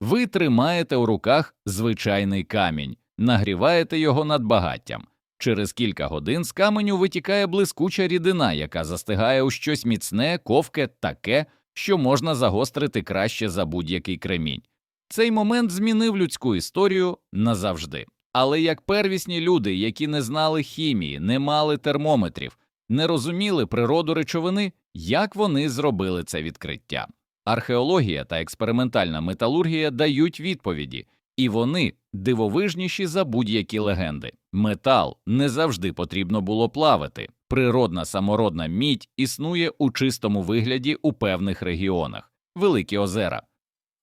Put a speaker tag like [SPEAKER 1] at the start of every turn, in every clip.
[SPEAKER 1] Ви тримаєте у руках звичайний камінь, нагріваєте його над багаттям. Через кілька годин з каменю витікає блискуча рідина, яка застигає у щось міцне, ковке, таке, що можна загострити краще за будь-який кремінь. Цей момент змінив людську історію назавжди. Але як первісні люди, які не знали хімії, не мали термометрів, не розуміли природу речовини, як вони зробили це відкриття. Археологія та експериментальна металургія дають відповіді, і вони дивовижніші за будь-які легенди. Метал не завжди потрібно було плавити. Природна самородна мідь існує у чистому вигляді у певних регіонах, Великі озера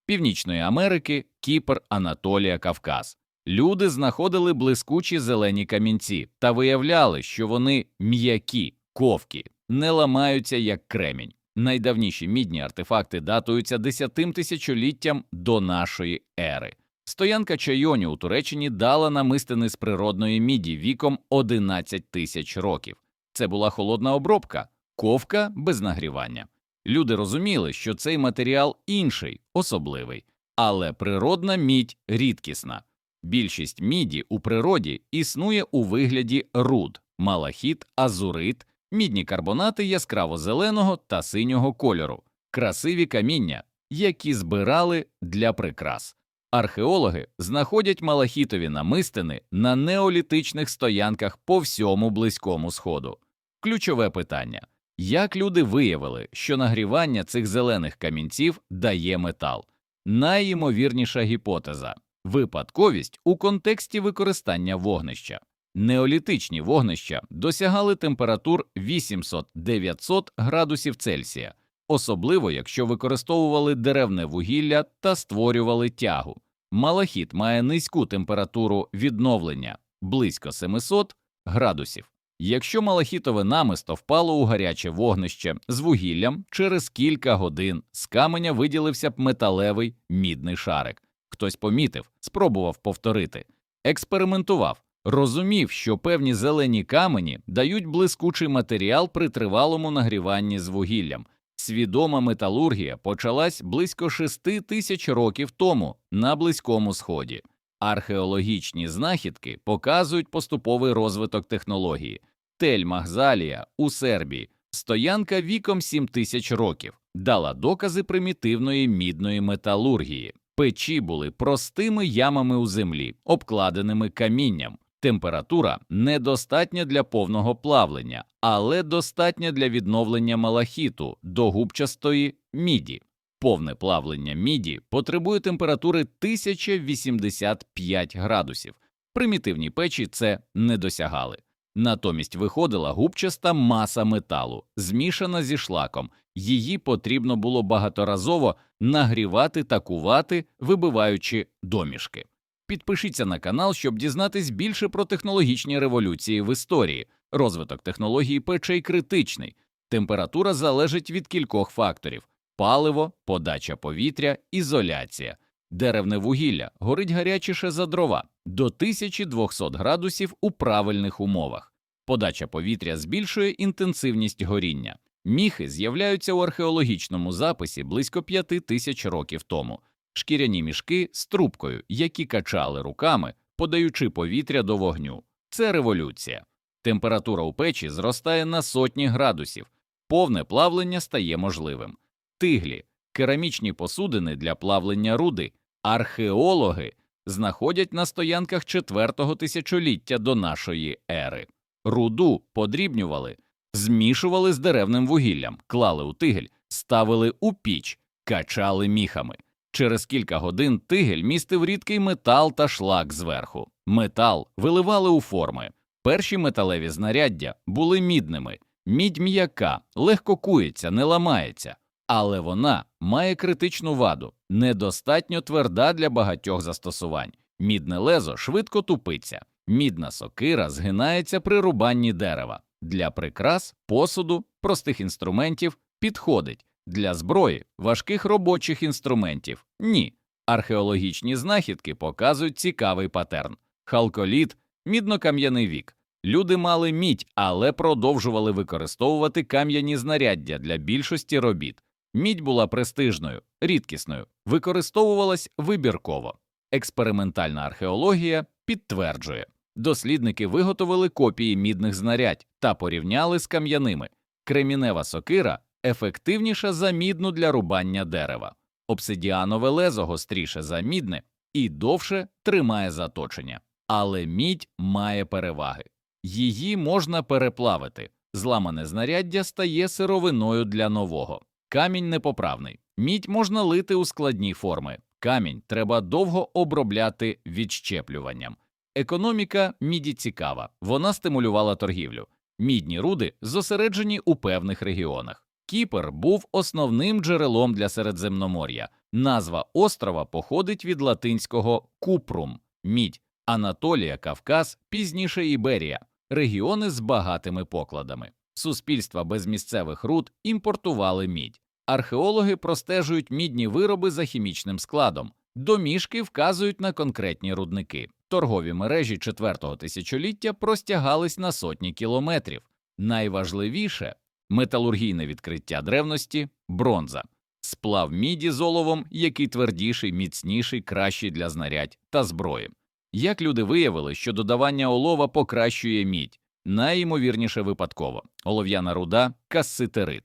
[SPEAKER 1] Північної Америки, Кіпр, Анатолія, Кавказ. Люди знаходили блискучі зелені камінці та виявляли, що вони м'які, ковкі, не ламаються як кремінь. Найдавніші мідні артефакти датуються десятим тисячоліттям до нашої ери. Стоянка Чайоні у Туреччині дала намистини з природної міді віком 11 тисяч років. Це була холодна обробка, ковка без нагрівання. Люди розуміли, що цей матеріал інший, особливий, але природна мідь рідкісна. Більшість міді у природі існує у вигляді руд, малахіт, азурит, мідні карбонати яскраво зеленого та синього кольору, красиві каміння, які збирали для прикрас. Археологи знаходять малахітові намистини на неолітичних стоянках по всьому близькому сходу. Ключове питання як люди виявили, що нагрівання цих зелених камінців дає метал? Найімовірніша гіпотеза випадковість у контексті використання вогнища. Неолітичні вогнища досягали температур 800-900 градусів Цельсія, особливо якщо використовували деревне вугілля та створювали тягу. Малахіт має низьку температуру відновлення близько 700 градусів. Якщо малахітове намисто впало у гаряче вогнище з вугіллям, через кілька годин з каменя виділився б металевий мідний шарик. Хтось помітив, спробував повторити, експериментував, розумів, що певні зелені камені дають блискучий матеріал при тривалому нагріванні з вугіллям. Свідома металургія почалась близько шести тисяч років тому на Близькому Сході. Археологічні знахідки показують поступовий розвиток технології. Тель Махзалія у Сербії, стоянка віком 7 тисяч років, дала докази примітивної мідної металургії. Печі були простими ямами у землі, обкладеними камінням. Температура недостатня для повного плавлення, але достатня для відновлення малахіту до губчастої міді. Повне плавлення міді потребує температури 1085 градусів. Примітивні печі це не досягали. Натомість виходила губчаста маса металу, змішана зі шлаком. Її потрібно було багаторазово нагрівати та кувати, вибиваючи домішки. Підпишіться на канал, щоб дізнатись більше про технологічні революції в історії. Розвиток технології печей критичний. Температура залежить від кількох факторів: паливо, подача повітря, ізоляція. Деревне вугілля горить гарячіше за дрова до 1200 градусів у правильних умовах. Подача повітря збільшує інтенсивність горіння. Міхи з'являються у археологічному записі близько п'яти тисяч років тому. Шкіряні мішки з трубкою, які качали руками, подаючи повітря до вогню. Це революція. Температура у печі зростає на сотні градусів, повне плавлення стає можливим. Тиглі, керамічні посудини для плавлення руди, археологи знаходять на стоянках четвертого тисячоліття до нашої ери. Руду подрібнювали, змішували з деревним вугіллям, клали у тигель, ставили у піч, качали міхами. Через кілька годин тигель містив рідкий метал та шлак зверху. Метал виливали у форми. Перші металеві знаряддя були мідними. Мідь м'яка, легко кується, не ламається, але вона має критичну ваду, недостатньо тверда для багатьох застосувань. Мідне лезо швидко тупиться, мідна сокира згинається при рубанні дерева. Для прикрас, посуду, простих інструментів підходить. Для зброї, важких робочих інструментів ні. Археологічні знахідки показують цікавий патерн. Халколіт, мідно-кам'яний вік. Люди мали мідь, але продовжували використовувати кам'яні знаряддя для більшості робіт. Мідь була престижною, рідкісною, використовувалась вибірково. Експериментальна археологія підтверджує, дослідники виготовили копії мідних знарядь та порівняли з кам'яними. Кремінева сокира ефективніша за мідну для рубання дерева, обсидіанове лезо гостріше за мідне і довше тримає заточення. Але мідь має переваги. Її можна переплавити. Зламане знаряддя стає сировиною для нового. Камінь непоправний. Мідь можна лити у складні форми. Камінь треба довго обробляти відщеплюванням. Економіка міді цікава, вона стимулювала торгівлю. Мідні руди зосереджені у певних регіонах. Кіпр був основним джерелом для Середземномор'я. Назва острова походить від латинського купрум мідь, Анатолія, Кавказ, пізніше Іберія, регіони з багатими покладами. Суспільства без місцевих руд імпортували мідь. Археологи простежують мідні вироби за хімічним складом, домішки вказують на конкретні рудники. Торгові мережі четвертого тисячоліття простягались на сотні кілометрів. Найважливіше металургійне відкриття древності бронза, сплав міді з оловом, який твердіший, міцніший, кращий для знарядь та зброї. Як люди виявили, що додавання олова покращує мідь, найімовірніше випадково олов'яна руда касситерит.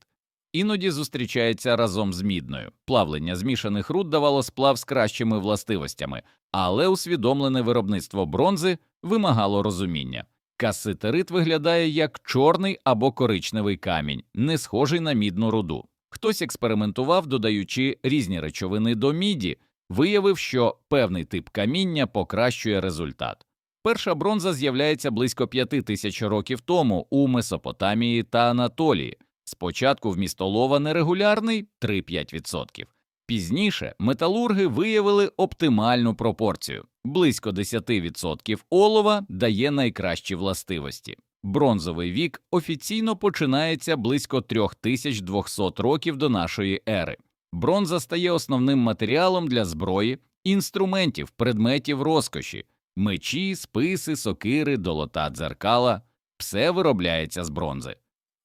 [SPEAKER 1] Іноді зустрічається разом з мідною. Плавлення змішаних руд давало сплав з кращими властивостями, але усвідомлене виробництво бронзи вимагало розуміння. Каситерит виглядає як чорний або коричневий камінь, не схожий на мідну руду. Хтось експериментував, додаючи різні речовини до міді, виявив, що певний тип каміння покращує результат. Перша бронза з'являється близько п'яти тисяч років тому у Месопотамії та Анатолії. Спочатку вміст олова нерегулярний 3-5%. Пізніше металурги виявили оптимальну пропорцію близько 10% олова дає найкращі властивості. Бронзовий вік офіційно починається близько 3200 років до нашої ери. Бронза стає основним матеріалом для зброї, інструментів, предметів розкоші, мечі, списи, сокири, долота, дзеркала все виробляється з бронзи.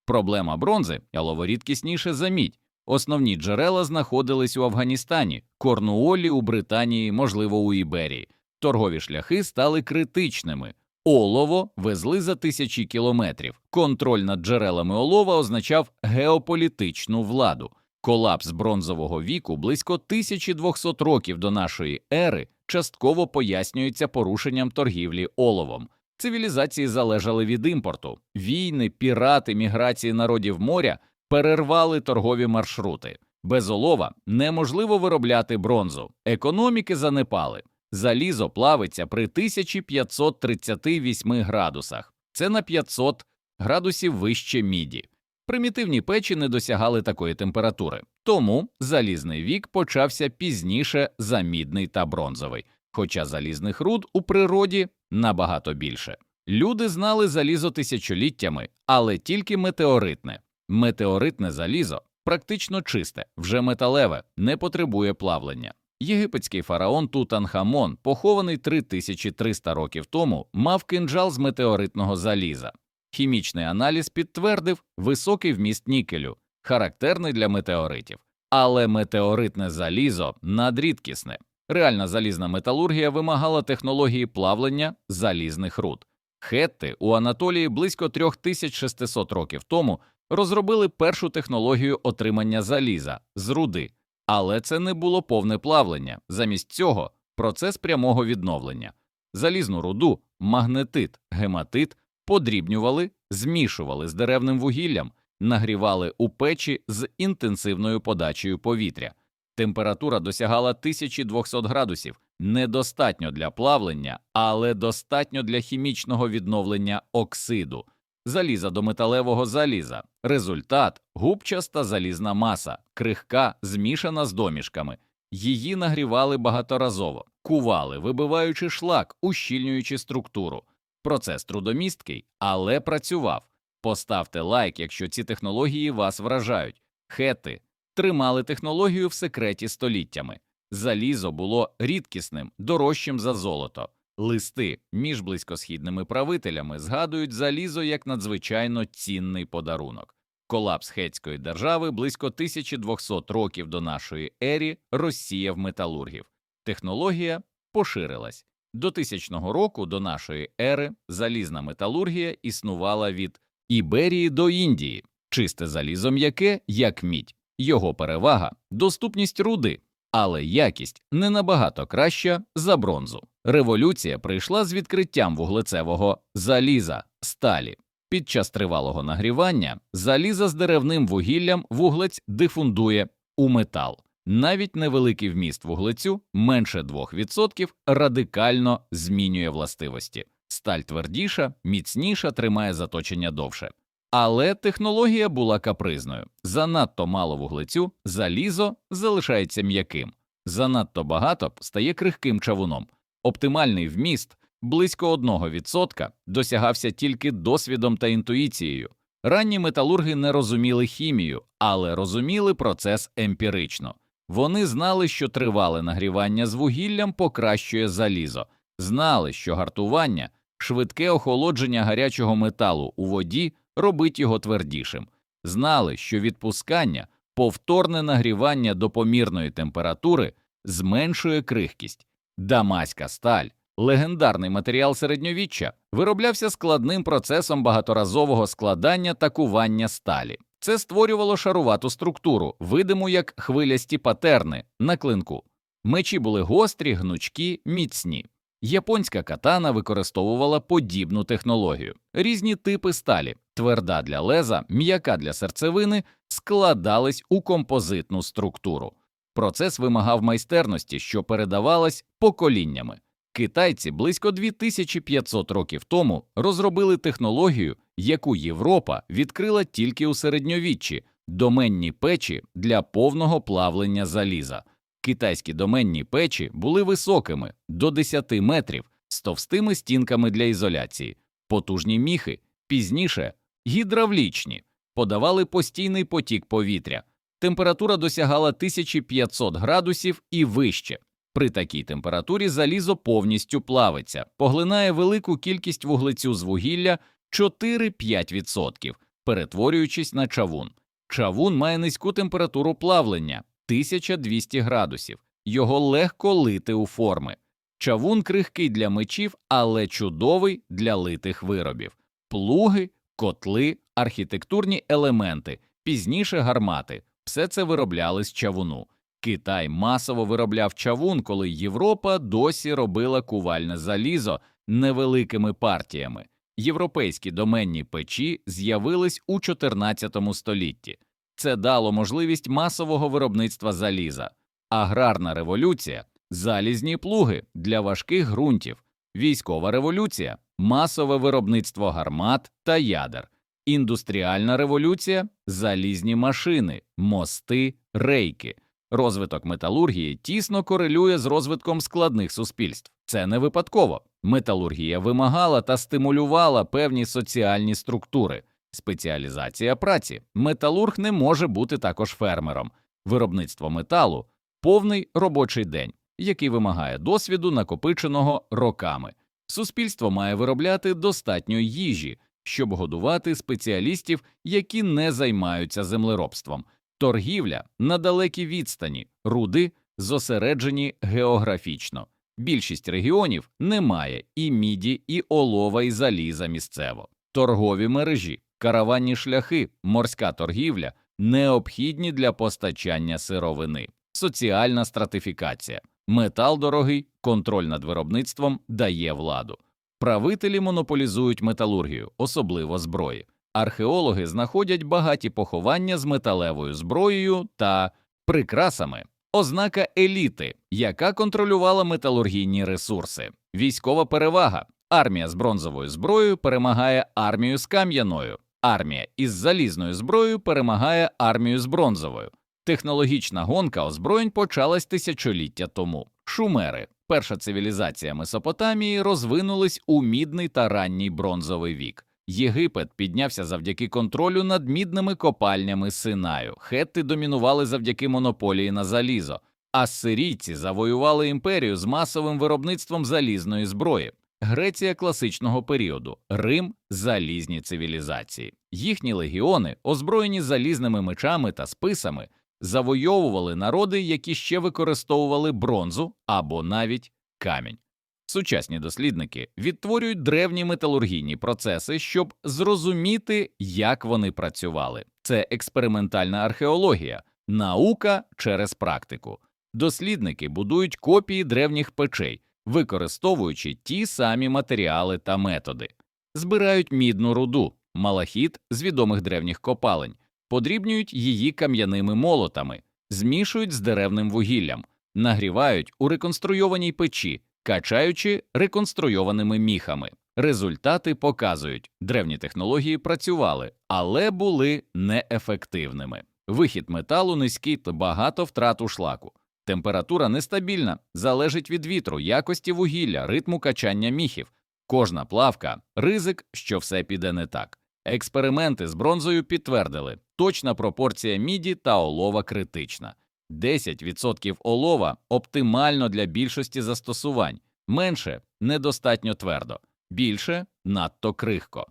[SPEAKER 1] Проблема бронзи рідкісніше за мідь. Основні джерела знаходились у Афганістані, Корнуолі у Британії, можливо, у Іберії. Торгові шляхи стали критичними. Олово везли за тисячі кілометрів. Контроль над джерелами олова означав геополітичну владу. Колапс бронзового віку близько 1200 років до нашої ери частково пояснюється порушенням торгівлі оловом. Цивілізації залежали від імпорту. Війни, пірати, міграції народів моря перервали торгові маршрути. Без олова неможливо виробляти бронзу. Економіки занепали. Залізо плавиться при 1538 градусах. Це на 500 градусів вище міді. Примітивні печі не досягали такої температури, тому залізний вік почався пізніше за мідний та бронзовий, хоча залізних руд у природі набагато більше. Люди знали залізо тисячоліттями, але тільки метеоритне. Метеоритне залізо практично чисте, вже металеве, не потребує плавлення. Єгипетський фараон Тутанхамон, похований 3300 років тому, мав кинджал з метеоритного заліза. Хімічний аналіз підтвердив високий вміст нікелю, характерний для метеоритів. Але метеоритне залізо надрідкісне. Реальна залізна металургія вимагала технології плавлення залізних руд. Хетти у Анатолії близько 3600 років тому розробили першу технологію отримання заліза з руди, але це не було повне плавлення. Замість цього процес прямого відновлення. Залізну руду, магнетит, гематит подрібнювали, змішували з деревним вугіллям, нагрівали у печі з інтенсивною подачею повітря. Температура досягала 1200 градусів, недостатньо для плавлення, але достатньо для хімічного відновлення оксиду, заліза до металевого заліза. Результат губчаста залізна маса, крихка, змішана з домішками. Її нагрівали багаторазово, кували, вибиваючи шлак, ущільнюючи структуру. Процес трудомісткий, але працював. Поставте лайк, якщо ці технології вас вражають. Хети тримали технологію в секреті століттями. Залізо було рідкісним, дорожчим за золото. Листи між близькосхідними правителями згадують залізо як надзвичайно цінний подарунок. Колапс хетської держави близько 1200 років до нашої ері розсіяв металургів. Технологія поширилась. До тисячного року до нашої ери залізна металургія існувала від Іберії до Індії, чисте залізо м'яке, як мідь. Його перевага доступність руди, але якість не набагато краща за бронзу. Революція прийшла з відкриттям вуглецевого заліза сталі. Під час тривалого нагрівання заліза з деревним вугіллям вуглець дифундує у метал. Навіть невеликий вміст вуглецю менше 2% радикально змінює властивості. Сталь твердіша, міцніша, тримає заточення довше. Але технологія була капризною. Занадто мало вуглецю, залізо залишається м'яким, занадто багато стає крихким чавуном. Оптимальний вміст близько 1% досягався тільки досвідом та інтуїцією. Ранні металурги не розуміли хімію, але розуміли процес емпірично. Вони знали, що тривале нагрівання з вугіллям покращує залізо, знали, що гартування, швидке охолодження гарячого металу у воді робить його твердішим, знали, що відпускання, повторне нагрівання до помірної температури зменшує крихкість. Дамаська сталь, легендарний матеріал середньовіччя, вироблявся складним процесом багаторазового складання та кування сталі. Це створювало шарувату структуру, видиму як хвилясті патерни на клинку. Мечі були гострі, гнучкі, міцні. Японська катана використовувала подібну технологію. Різні типи сталі, тверда для леза, м'яка для серцевини, складались у композитну структуру. Процес вимагав майстерності, що передавалась поколіннями. Китайці близько 2500 років тому розробили технологію, яку Європа відкрила тільки у середньовіччі доменні печі для повного плавлення заліза. Китайські доменні печі були високими до 10 метрів з товстими стінками для ізоляції, потужні міхи, пізніше гідравлічні, подавали постійний потік повітря. Температура досягала 1500 градусів і вище. При такій температурі залізо повністю плавиться, поглинає велику кількість вуглецю з вугілля 4-5%, перетворюючись на чавун. Чавун має низьку температуру плавлення 1200 градусів, його легко лити у форми. Чавун крихкий для мечів, але чудовий для литих виробів, плуги, котли, архітектурні елементи, пізніше гармати все це виробляли з чавуну. Китай масово виробляв чавун, коли Європа досі робила кувальне залізо невеликими партіями. Європейські доменні печі з'явились у 14 столітті. Це дало можливість масового виробництва заліза, аграрна революція, залізні плуги для важких ґрунтів, військова революція, масове виробництво гармат та ядер, індустріальна революція, залізні машини, мости, рейки. Розвиток металургії тісно корелює з розвитком складних суспільств. Це не випадково. Металургія вимагала та стимулювала певні соціальні структури. Спеціалізація праці. Металург не може бути також фермером. Виробництво металу повний робочий день, який вимагає досвіду, накопиченого роками. Суспільство має виробляти достатньо їжі, щоб годувати спеціалістів, які не займаються землеробством. Торгівля на далекій відстані, руди зосереджені географічно. Більшість регіонів не має і міді, і олова, і заліза місцево. Торгові мережі, караванні шляхи, морська торгівля необхідні для постачання сировини, соціальна стратифікація, метал дорогий, контроль над виробництвом дає владу. Правителі монополізують металургію, особливо зброї. Археологи знаходять багаті поховання з металевою зброєю та прикрасами. Ознака еліти, яка контролювала металургійні ресурси, військова перевага. Армія з бронзовою зброєю перемагає армію з кам'яною. Армія із залізною зброєю перемагає армію з бронзовою. Технологічна гонка озброєнь почалась тисячоліття тому. Шумери, перша цивілізація Месопотамії, розвинулись у мідний та ранній бронзовий вік. Єгипет піднявся завдяки контролю над мідними копальнями Синаю. Хетти домінували завдяки монополії на залізо. Ассирійці завоювали імперію з масовим виробництвом залізної зброї. Греція класичного періоду, Рим залізні цивілізації. Їхні легіони, озброєні залізними мечами та списами, завойовували народи, які ще використовували бронзу або навіть камінь. Сучасні дослідники відтворюють древні металургійні процеси, щоб зрозуміти, як вони працювали. Це експериментальна археологія, наука через практику. Дослідники будують копії древніх печей, використовуючи ті самі матеріали та методи, збирають мідну руду, малахіт з відомих древніх копалень, подрібнюють її кам'яними молотами, змішують з деревним вугіллям, нагрівають у реконструйованій печі, качаючи реконструйованими міхами. Результати показують, древні технології працювали, але були неефективними. Вихід металу низький та багато втрат у шлаку. Температура нестабільна, залежить від вітру, якості вугілля, ритму качання міхів. Кожна плавка ризик, що все піде не так. Експерименти з бронзою підтвердили, точна пропорція міді та олова критична. 10% олова оптимально для більшості застосувань, менше недостатньо твердо, більше надто крихко.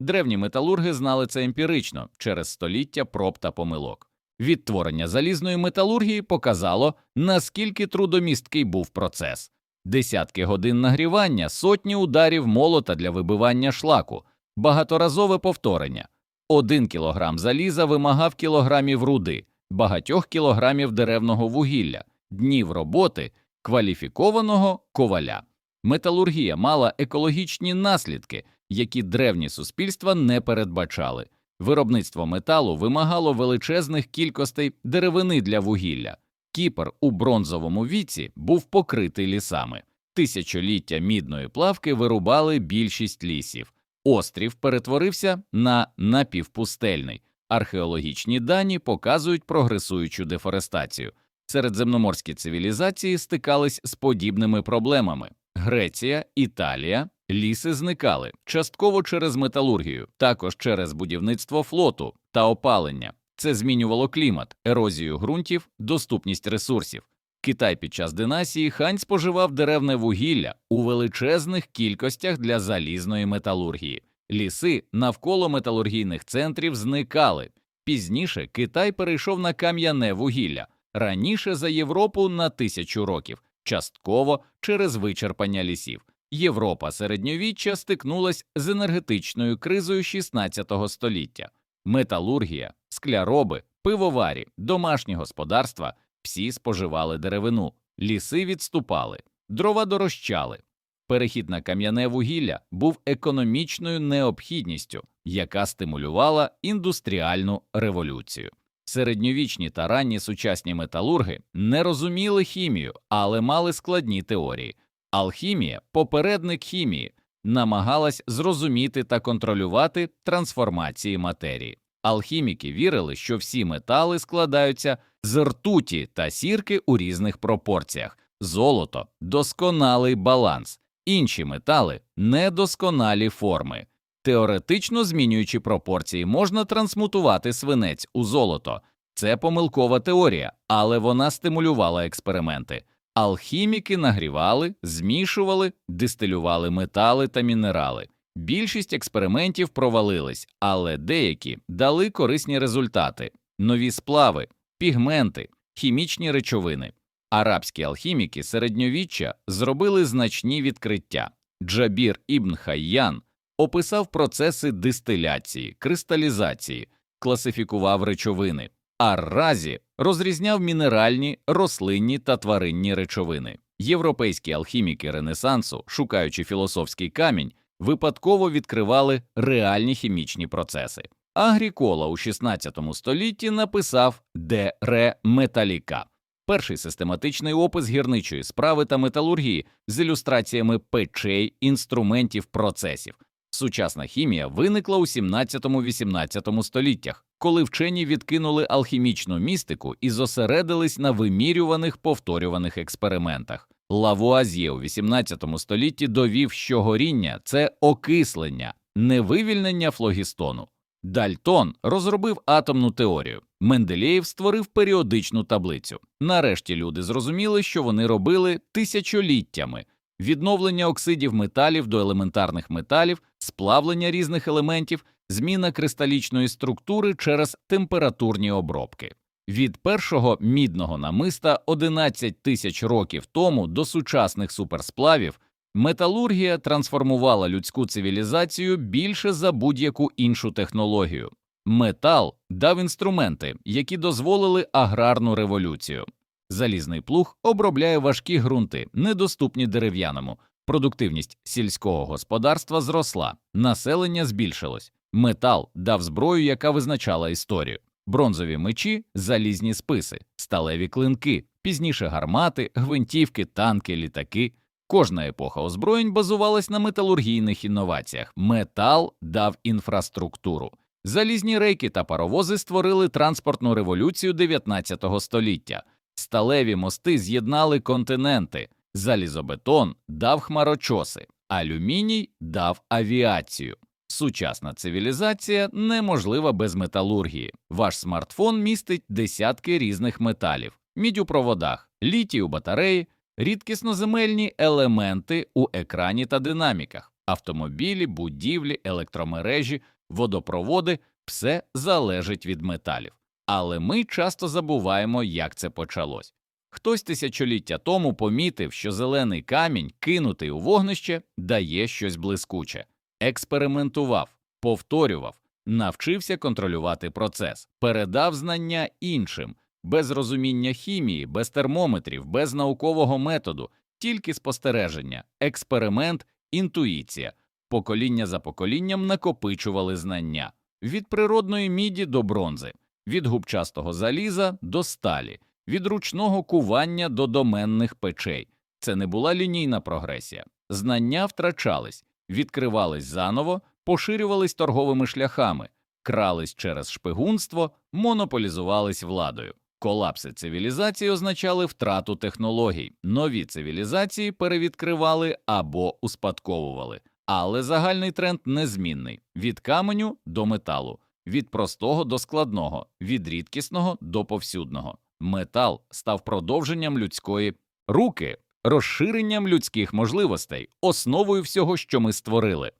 [SPEAKER 1] Древні металурги знали це емпірично через століття проб та помилок. Відтворення залізної металургії показало, наскільки трудомісткий був процес. Десятки годин нагрівання, сотні ударів молота для вибивання шлаку, багаторазове повторення. Один кілограм заліза вимагав кілограмів руди, багатьох кілограмів деревного вугілля, днів роботи кваліфікованого коваля. Металургія мала екологічні наслідки, які древні суспільства не передбачали. Виробництво металу вимагало величезних кількостей деревини для вугілля. Кіпр у бронзовому віці був покритий лісами. Тисячоліття мідної плавки вирубали більшість лісів. Острів перетворився на напівпустельний. Археологічні дані показують прогресуючу дефорестацію. Середземноморські цивілізації стикались з подібними проблемами. Греція, Італія, ліси зникали частково через металургію, також через будівництво флоту та опалення. Це змінювало клімат, ерозію ґрунтів, доступність ресурсів. Китай під час династії хань споживав деревне вугілля у величезних кількостях для залізної металургії. Ліси навколо металургійних центрів зникали. Пізніше Китай перейшов на кам'яне вугілля, раніше за Європу на тисячу років, частково через вичерпання лісів. Європа середньовіччя стикнулась з енергетичною кризою 16 століття. Металургія, скляроби, пивоварі, домашні господарства всі споживали деревину, ліси відступали, дрова дорожчали. Перехід на кам'яне вугілля був економічною необхідністю, яка стимулювала індустріальну революцію. Середньовічні та ранні сучасні металурги не розуміли хімію, але мали складні теорії. Алхімія, попередник хімії, намагалась зрозуміти та контролювати трансформації матерії. Алхіміки вірили, що всі метали складаються з ртуті та сірки у різних пропорціях. Золото досконалий баланс, інші метали недосконалі форми. Теоретично змінюючи пропорції, можна трансмутувати свинець у золото. Це помилкова теорія, але вона стимулювала експерименти. Алхіміки нагрівали, змішували, дистилювали метали та мінерали. Більшість експериментів провалились, але деякі дали корисні результати: нові сплави, пігменти, хімічні речовини. Арабські алхіміки середньовіччя зробили значні відкриття. Джабір Ібн Хайян описав процеси дистиляції, кристалізації, класифікував речовини, а разі розрізняв мінеральні, рослинні та тваринні речовини. Європейські алхіміки Ренесансу, шукаючи філософський камінь, випадково відкривали реальні хімічні процеси. Агрікола у 16 столітті написав «De re metallica» – перший систематичний опис гірничої справи та металургії з ілюстраціями печей, інструментів, процесів. Сучасна хімія виникла у 17-18 століттях, коли вчені відкинули алхімічну містику і зосередились на вимірюваних повторюваних експериментах. Лавуазьє у 18 столітті довів, що горіння це окислення, не вивільнення флогістону. Дальтон розробив атомну теорію. Менделєєв створив періодичну таблицю. Нарешті люди зрозуміли, що вони робили тисячоліттями відновлення оксидів металів до елементарних металів, сплавлення різних елементів, зміна кристалічної структури через температурні обробки. Від першого мідного намиста 11 тисяч років тому до сучасних суперсплавів металургія трансформувала людську цивілізацію більше за будь-яку іншу технологію. Метал дав інструменти, які дозволили аграрну революцію. Залізний плуг обробляє важкі ґрунти, недоступні дерев'яному. Продуктивність сільського господарства зросла, населення збільшилось. Метал дав зброю, яка визначала історію. Бронзові мечі, залізні списи, сталеві клинки, пізніше гармати, гвинтівки, танки, літаки. Кожна епоха озброєнь базувалась на металургійних інноваціях. Метал дав інфраструктуру. Залізні рейки та паровози створили транспортну революцію 19 століття. Сталеві мости з'єднали континенти. Залізобетон дав хмарочоси, алюміній дав авіацію. Сучасна цивілізація неможлива без металургії. Ваш смартфон містить десятки різних металів: мідь у проводах, літій у батареї, рідкісноземельні елементи у екрані та динаміках, автомобілі, будівлі, електромережі, водопроводи все залежить від металів. Але ми часто забуваємо, як це почалось. Хтось тисячоліття тому помітив, що зелений камінь, кинутий у вогнище, дає щось блискуче, експериментував, повторював, навчився контролювати процес, передав знання іншим, без розуміння хімії, без термометрів, без наукового методу, тільки спостереження, експеримент, інтуїція. Покоління за поколінням накопичували знання від природної міді до бронзи, від губчастого заліза до сталі від ручного кування до доменних печей. Це не була лінійна прогресія. Знання втрачались, відкривались заново, поширювались торговими шляхами, крались через шпигунство, монополізувались владою. Колапси цивілізації означали втрату технологій, нові цивілізації перевідкривали або успадковували, але загальний тренд незмінний від каменю до металу, від простого до складного, від рідкісного до повсюдного. Метал став продовженням людської руки, розширенням людських можливостей, основою всього, що ми створили.